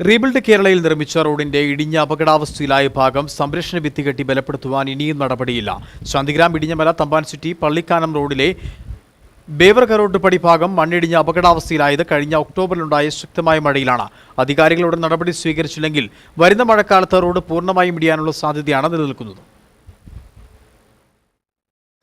Rebuild കേരളയിൽ നിർമ്മിച്ച റോഡിന്റെ ഇടിഞ്ഞ അപകടാവസ്ഥയിലായ ഭാഗം സംരക്ഷണ ഭിത്തി കെട്ടി ബലപ്പെടുത്തുവാൻ ഇനിയും നടപടിയില്ല. ശാന്തിഗ്രാം ഇടിഞ്ഞമല തമ്പാൻ സിറ്റി പള്ളിക്കാനം റോഡിലെ ബേവർ കരോട്ട് പടി ഭാഗം മണ്ണിടിഞ്ഞ അപകടാവസ്ഥയിലായത് കഴിഞ്ഞ ഒക്ടോബറിലുണ്ടായ ശക്തമായ മഴയിലാണ്. അധികാരികളുടെ നടപടി സ്വീകരിച്ചില്ലെങ്കിൽ വരുന്ന മഴക്കാലത്ത് റോഡ് പൂർണമായും ഇടിയാനുള്ള സാധ്യതയാണ് നിലനിൽക്കുന്നത്.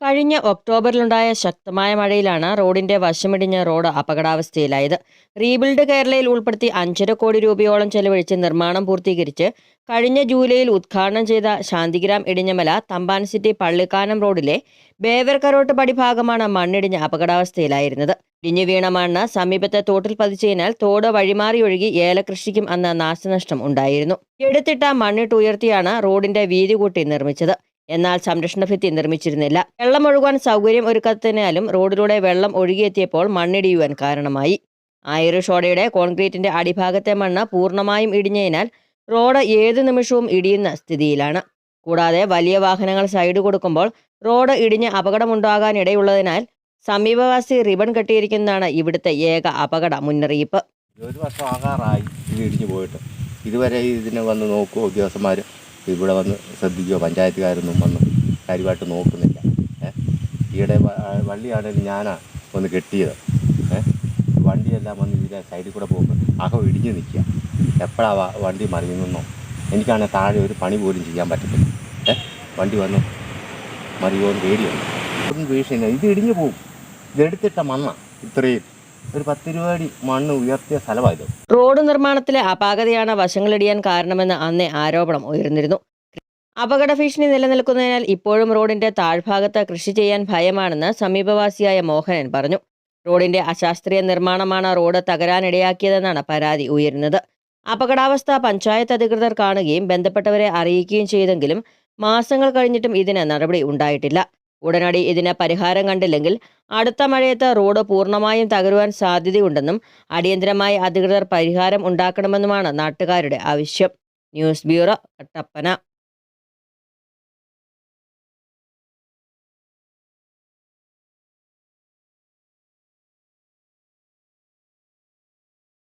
കഴിഞ്ഞ ഒക്ടോബറിലുണ്ടായ ശക്തമായ മഴയിലാണ് റോഡിന്റെ വശമിടിഞ്ഞ റോഡ് അപകടാവസ്ഥയിലായത്. റീബിൽഡ് കേരളയിൽ ഉൾപ്പെടുത്തി അഞ്ചര കോടി രൂപയോളം ചെലവഴിച്ച് നിർമ്മാണം പൂർത്തീകരിച്ച് കഴിഞ്ഞ ജൂലൈയിൽ ഉദ്ഘാടനം ചെയ്ത ശാന്തിഗ്രാം ഇടിഞ്ഞമല തമ്പാൻ സിറ്റി പള്ളിക്കാനം റോഡിലെ ബേവർ കരോട്ട് പടിഭാഗമാണ് മണ്ണിടിഞ്ഞ അപകടാവസ്ഥയിലായിരുന്നത്. ഇടിഞ്ഞു വീണ മണ്ണ് സമീപത്തെ തോട്ടിൽ പതിച്ചതിനാൽ തോട് വഴിമാറി ഒഴുകി ഏലകൃഷിക്കും അന്ന് നാശനഷ്ടം ഉണ്ടായിരുന്നു. എടുത്തിട്ട മണ്ണിട്ട് ഉയർത്തിയാണ് റോഡിന്റെ വീതി കൂട്ടി നിർമ്മിച്ചത്. എന്നാൽ സംരക്ഷണ ഭിത്തി നിർമ്മിച്ചിരുന്നില്ല. വെള്ളം ഒഴുകാൻ സൗകര്യം ഒരുക്കത്തിനാലും റോഡിലൂടെ വെള്ളം ഒഴുകിയെത്തിയപ്പോൾ മണ്ണിടിയുവാൻ കാരണമായി. ആയിരഷോടയുടെ കോൺക്രീറ്റിന്റെ അടിഭാഗത്തെ മണ്ണ് പൂർണമായും ഇടിഞ്ഞതിനാൽ റോഡ് ഏതു നിമിഷവും ഇടിയുന്ന സ്ഥിതിയിലാണ്. കൂടാതെ വലിയ വാഹനങ്ങൾ സൈഡ് കൊടുക്കുമ്പോൾ റോഡ് ഇടിഞ്ഞ് അപകടമുണ്ടാകാനിടയുള്ളതിനാൽ സമീപവാസി റിബൺ കെട്ടിയിരിക്കുന്നതാണ് ഇവിടുത്തെ ഏക അപകട മുന്നറിയിപ്പ്. ഒരു വർഷം ആകാറായി ഇടിഞ്ഞു പോയിട്ട്. ഇതുവരെ ഇതിനെ വന്ന് നോക്കുമോ ഉദ്യോഗസ്ഥന്മാർ ഇവിടെ വന്ന് ശ്രദ്ധിക്കുകയോ പഞ്ചായത്തുകാരൊന്നും വന്ന് കാര്യമായിട്ട് നോക്കുന്നില്ല. ഈയിടെ വള്ളിയാണെങ്കിലും ഞാനാ ഒന്ന് കെട്ടിയത്. വണ്ടിയെല്ലാം വന്ന് ഇതിന്റെ സൈഡിൽ കൂടെ പോകുമ്പോൾ അകം ഇടിഞ്ഞ് നിൽക്കുക. എപ്പോഴാണ് വണ്ടി മറിയുന്നോ എനിക്കാണെങ്കിൽ താഴെ ഒരു പണി പോലും ചെയ്യാൻ പറ്റത്തില്ല. ഏഹ് വണ്ടി വന്ന് മറിയുമോ എന്ന് പേടിയുണ്ട്. ഭീഷണി ഇത് ഇടിഞ്ഞു പോകും. ഇതെടുത്തിട്ട മണ്ണ ഇത്രയും. ഒരു പത്ത് രൂപ അടി മണ്ണ് ഉയർത്തിയ സ്ഥലമായത്. റോഡ് നിർമ്മാണത്തിലെ അപാകതയാണ് വശങ്ങളിടിയാൻ കാരണമെന്ന് അന്നേ ആരോപണം ഉയർന്നിരുന്നു. അപകട ഭീഷണി നിലനിൽക്കുന്നതിനാൽ ഇപ്പോഴും റോഡിന്റെ താഴ്ഭാഗത്ത് കൃഷി ചെയ്യാൻ ഭയമാണെന്ന് സമീപവാസിയായ മോഹനൻ പറഞ്ഞു. റോഡിന്റെ അശാസ്ത്രീയ നിർമ്മാണമാണ് റോഡ് തകരാനിടയാക്കിയതെന്നാണ് പരാതി ഉയരുന്നത്. അപകടാവസ്ഥ പഞ്ചായത്ത് അധികൃതർ കാണുകയും ബന്ധപ്പെട്ടവരെ അറിയിക്കുകയും ചെയ്തെങ്കിലും മാസങ്ങൾ കഴിഞ്ഞിട്ടും ഇതിന് നടപടി ഉണ്ടായിട്ടില്ല. ഉടനടി ഇതിന് പരിഹാരം കണ്ടില്ലെങ്കിൽ അടുത്ത മഴയത്ത് റോഡ് പൂർണമായും തകരുവാൻ സാധ്യതയുണ്ടെന്നും അടിയന്തരമായി അധികൃതർ പരിഹാരം ഉണ്ടാക്കണമെന്നുമാണ് നാട്ടുകാരുടെ ആവശ്യം. News bureau Kattappana